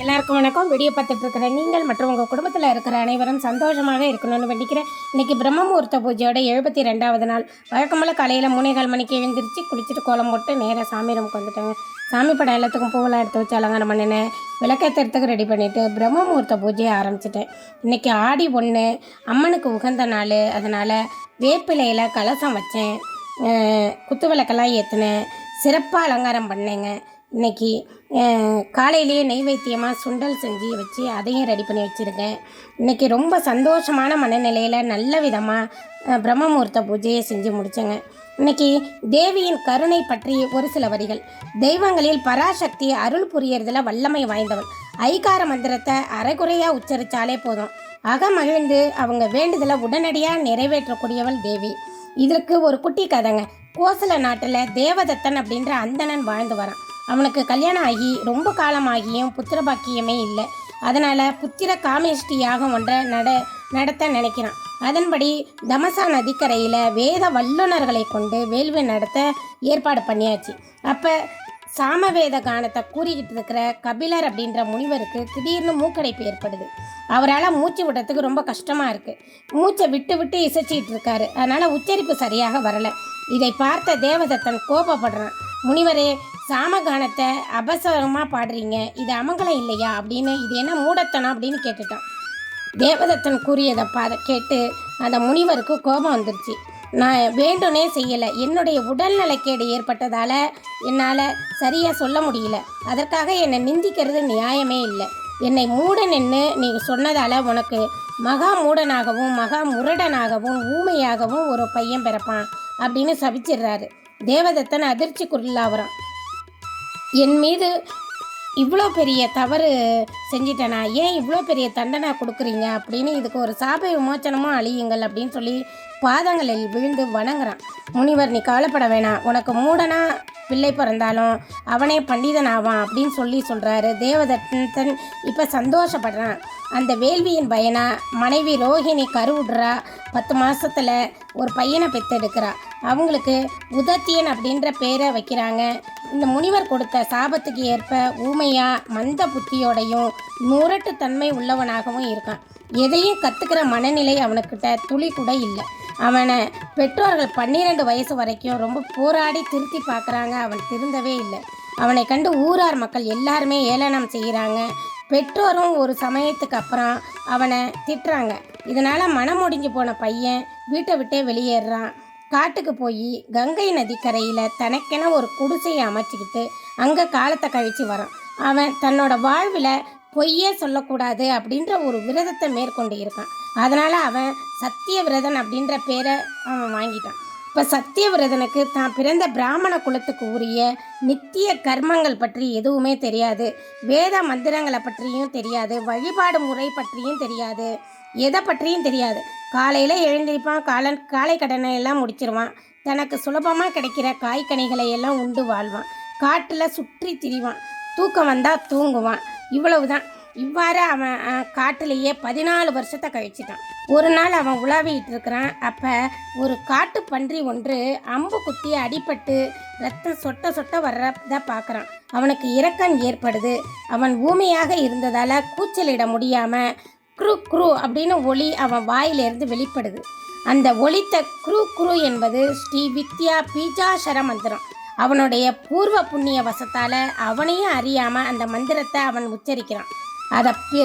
எல்லாருக்கும் வணக்கம். வீடியோ பார்த்துட்டு இருக்கிற நீங்கள் மற்றும் உங்கள் குடும்பத்தில் இருக்கிற அனைவரும் சந்தோஷமாக இருக்கணும்னு வேண்டிக்கிறேன். இன்னைக்கு பிரம்மமுகூர்த்த பூஜையோட எழுபத்தி ரெண்டாவது நாள். வழக்கம்போல் காலையில் மூணேகால் மணிக்கு எழுந்திரிச்சு குளிச்சுட்டு கோலம் போட்டு நேராக சாமி ரூமுக்கு வந்துட்டேங்க. சாமி படம் எல்லாத்துக்கும் பூவெல்லாம் எடுத்து வச்சு அலங்காரம் பண்ணினேன். விளக்கேற்றுறதுக்கு ரெடி பண்ணிவிட்டு பிரம்மமூர்த்த பூஜையை ஆரம்பிச்சிட்டேன். இன்னைக்கு ஆடி ஒன்று அம்மனுக்கு உகந்த நாள். அதனால் வேப்பிலையில் கலசம் வச்சேன். குத்து விளக்கெல்லாம் ஏற்றினேன் சிறப்பாக அலங்காரம் பண்ணேங்க. இன்னைக்கு காலையிலேயே நெய்வேத்தியமாக சுண்டல் செஞ்சு வச்சு அதையும் ரெடி பண்ணி வச்சுருக்கேன். இன்னைக்கு ரொம்ப சந்தோஷமான மனநிலையில் நல்ல விதமாக பிரம்மமுகூர்த்த பூஜையை செஞ்சு முடித்தேங்க இன்னைக்கு தேவியின் கருணை பற்றி ஒரு சில வரிகள். தெய்வங்களில் பராசக்தி அருள் புரியறதுல வல்லமை வாய்ந்தவள். ஐகார மந்திரத்தை அரைகுறையாக உச்சரித்தாலே போதும். அகமகிழ்ந்து அவங்க வேண்டுதலை உடனடியாக நிறைவேற்றக்கூடியவள் தேவி. இதற்கு ஒரு குட்டி கதைங்க. கோசல நாட்டில் தேவதத்தன் அப்படின்ற அந்தணன் வாழ்ந்து வரான். அவனுக்கு கல்யாணம் ஆகி ரொம்ப காலமாகியும் புத்திர பாக்கியமே இல்லை. அதனால் புத்திர காமேஷ்டி யாகம் ஒன்றை நட நடத்த நினைக்கிறான். அதன்படி தமசா நதிக்கரையில் வேத வல்லுநர்களை கொண்டு வேள்வி நடத்த ஏற்பாடு பண்ணியாச்சு. அப்போ சாமவேத கானத்தை கூறிக்கிட்டு இருக்கிற கபிலர் அப்படின்ற முனிவருக்கு திடீர்னு மூக்கடைப்பு ஏற்படுது. அவரால் மூச்சு விடுறதுக்கு ரொம்ப கஷ்டமாக இருக்குது மூச்சை விட்டு விட்டு இசைச்சிக்கிட்டு இருக்காரு. அதனால் உச்சரிப்பு சரியாக வரலை. இதை பார்த்த தேவதத்தன் கோபப்படுறான். முனிவரே சாமகானத்தை அபசரமாக பாடுறீங்க. இது அமங்கலம் இல்லையா? அப்படின்னு இது என்ன மூடத்தனம் அப்படின்னு கேட்டுட்டான். தேவதத்தன் கூறியதை பா கேட்டு அந்த முனிவருக்கு கோபம் வந்துருச்சு. நான் வேண்டுனே செய்யலை. என்னுடைய உடல்நலக்கேடு ஏற்பட்டதால் என்னால் சரியாக சொல்ல முடியல. அதற்காக என்னை நிந்திக்கிறது நியாயமே இல்லை. என்னை மூடனென்னு நீ சொன்னதால் உனக்கு மகா மூடனாகவும் மகா முரடனாகவும் ஊமையாகவும் ஒரு பையன் பிறப்பான் அப்படின்னு சபிச்சிடுறாரு. தேவதத்தன் அதிர்ச்சி அதிர்ச்சிக்குள்ளாகிறான் என் மீது இவ்வளோ பெரிய தவறு செஞ்சிட்டேனா? ஏன் இவ்வளோ பெரிய தண்டனை கொடுக்குறீங்க? அப்படின்னு இதுக்கு ஒரு சாப விமோச்சனமும் அழியுங்கள் அப்படின்னு சொல்லி பாதங்களில் விழுந்து வணங்குறான். முனிவர் நீ கவலைப்பட வேணாம். உனக்கு மூடனா பிள்ளை பிறந்தாலும் அவனே பண்டிதன் ஆவான் அப்படின்னு சொல்லி சொல்கிறாரு தேவதத்தன். இப்போ சந்தோஷப்படுறான். அந்த வேள்வியின் பயனா மனைவி ரோஹிணி கருவுடுறா பத்து மாதத்தில் ஒரு பையனை பெற்றெடுக்கிறா அவங்களுக்கு உதத்தியன் அப்படின்ற பேரை வைக்கிறாங்க. இந்த முனிவர் கொடுத்த சாபத்துக்கு ஏற்ப ஊமையாக மந்த புத்தியோடையும் முரட்டுத்தன்மை உள்ளவனாகவும் இருக்கான். எதையும் கற்றுக்கிற மனநிலை அவனுக்கிட்ட துளி கூட இல்லை. அவனை பெற்றோர்கள் பன்னிரெண்டு வயசு வரைக்கும் ரொம்ப போராடி திருத்தி பார்க்குறாங்க. அவன் திருந்தவே இல்லை. அவனை கண்டு ஊரார் மக்கள் எல்லாருமே ஏளனம் செய்கிறாங்க. பெற்றோரும் ஒரு சமயத்துக்கு அப்புறம் அவனை திட்டுறாங்க. இதனால் மனம் முடிஞ்சு போன பையன் வீட்டை விட்டே வெளியேறுறான் காட்டுக்கு போய் கங்கை நதிக்கரையில் தனக்கென ஒரு குடிசையை அமைச்சிக்கிட்டு அங்கே காலத்தை கழித்து வரான். அவன் தன்னோட வாழ்வில் பொய்யே சொல்லக்கூடாது அப்படின்ற ஒரு விரதத்தை மேற்கொண்டு இருக்கான். அதனால் அவன் சத்தியவிரதன் அப்படின்ற பேரை அவன் வாங்கிட்டான். இப்போ சத்தியவிரதனுக்கு தான் பிறந்த பிராமண குலத்துக்கு உரிய நித்திய கர்மங்கள் பற்றி எதுவுமே தெரியாது. வேத மந்திரங்களை பற்றியும் தெரியாது. வழிபாடு முறை பற்றியும் தெரியாது. எதை பற்றியும் தெரியாது. காலையில் எழுந்திருப்பான். காலன் காலை கடனை எல்லாம் முடிச்சிருவான். தனக்கு சுலபமாக கிடைக்கிற காய்கனிகளை எல்லாம் உண்டு வாழ்வான். காட்டில் சுற்றி திரிவான். தூக்கம் வந்தால் தூங்குவான். இவ்வளவுதான். இவ்வாறு அவன் காட்டிலேயே பதினாலு வருஷத்தை கழிச்சிட்டான். ஒரு நாள் அவன் உலாவிட்டு இருக்கிறான். அப்போ ஒரு காட்டு பன்றி ஒன்று அம்பு குத்தி அடிபட்டு ரத்தம் சொட்ட சொட்ட வர்றத பார்க்குறான் அவனுக்கு இரக்கம் ஏற்படுது. அவன் ஊமையாக இருந்ததால் கூச்சலிட முடியாமல் குரு குரு அப்படின்னு ஒளி அவன் வாயிலிருந்து வெளிப்படுது. அந்த ஒளித்த குரு குரு என்பது ஸ்ரீ வித்யா பீஜாசர மந்திரம். அவனுடைய பூர்வ புண்ணிய வசத்தால் அவனையும் அறியாமல் அந்த மந்திரத்தை அவன் உச்சரிக்கிறான். அதை பி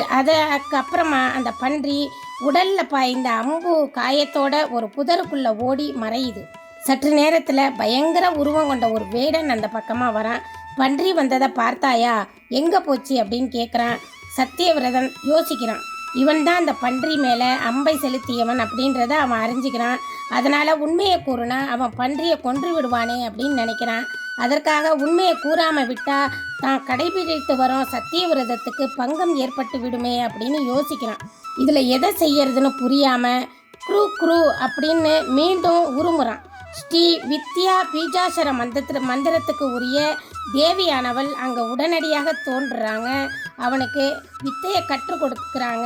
அந்த பன்றி உடலில் பாய்ந்த அம்பு காயத்தோட ஒரு புதருக்குள்ளே ஓடி மறையுது. சற்று நேரத்தில் பயங்கர உருவம் கொண்ட ஒரு வேடன் அந்த பக்கமாக வரான். பன்றி வந்ததை பார்த்தாயா? எங்கே போச்சு அப்படின்னு கேட்குறான் சத்தியவிரதன் யோசிக்கிறான். இவன் தான் அந்த பன்றி மேலே அம்பை செலுத்தியவன் அப்படின்றத அவன் அறிஞ்சிக்கிறான். அதனால் உண்மையை கூறுனா அவன் பன்றியை கொன்று விடுவானே அப்படின்னு நினைக்கிறான். அதற்காக உண்மையை கூறாமல் விட்டால் தான் கடைபிடித்து வரும் சத்தியவிரதத்துக்கு பங்கம் ஏற்பட்டு விடுமே அப்படின்னு யோசிக்கிறான். இதில் எதை செய்யறதுன்னு புரியாமல் குரு குரு அப்படின்னு மீண்டும் உருமுறான். ஸ்ரீ வித்யா பீஜாசர மந்திர மந்திரத்துக்கு உரிய தேவியானவள் அங்கே உடனடியாக தோன்றுறாங்க. அவனுக்கு வித்தையை கற்றுக் கொடுக்குறாங்க.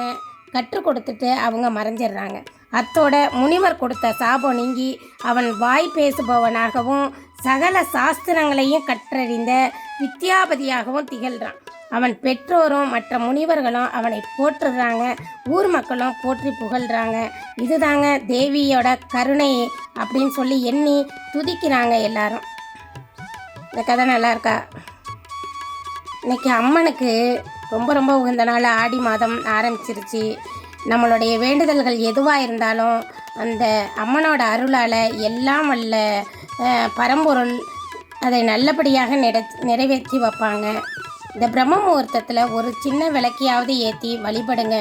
கற்றுக் கொடுத்துட்டு அவங்க மறைஞ்சிடுறாங்க அத்தோட முனிவர் கொடுத்த சாபம் நீங்கி அவன் வாய் பேசுபவனாகவும் சகல சாஸ்திரங்களையும் கற்றறிந்த வித்யாபதியாகவும் திகழ்கிறான் அவன் பெற்றோரும் மற்ற முனிவர்களும் அவனை போற்றுறாங்க. ஊர் மக்களும் போற்றி புகழ்கிறாங்க இதுதாங்க தேவியோட கருணை அப்படின்னு சொல்லி எண்ணி துதிக்கிறாங்க எல்லாரும். இந்த கதை நல்லா இருக்கா? இன்னைக்கு அம்மனுக்கு ரொம்ப ரொம்ப உகந்த நாள். ஆடி மாதம் ஆரம்பிச்சிருச்சு. நம்மளுடைய வேண்டுதல்கள் எதுவாக இருந்தாலும் அந்த அம்மனோட அருளால் எல்லாம் வல்ல பரம்பொருள் அதை நல்லபடியாக நிறை நிறைவேற்றி வைப்பாங்க. இந்த பிரம்ம முகூர்த்தத்தில் ஒரு சின்ன விளக்கியாவது ஏற்றி வழிபடுங்க.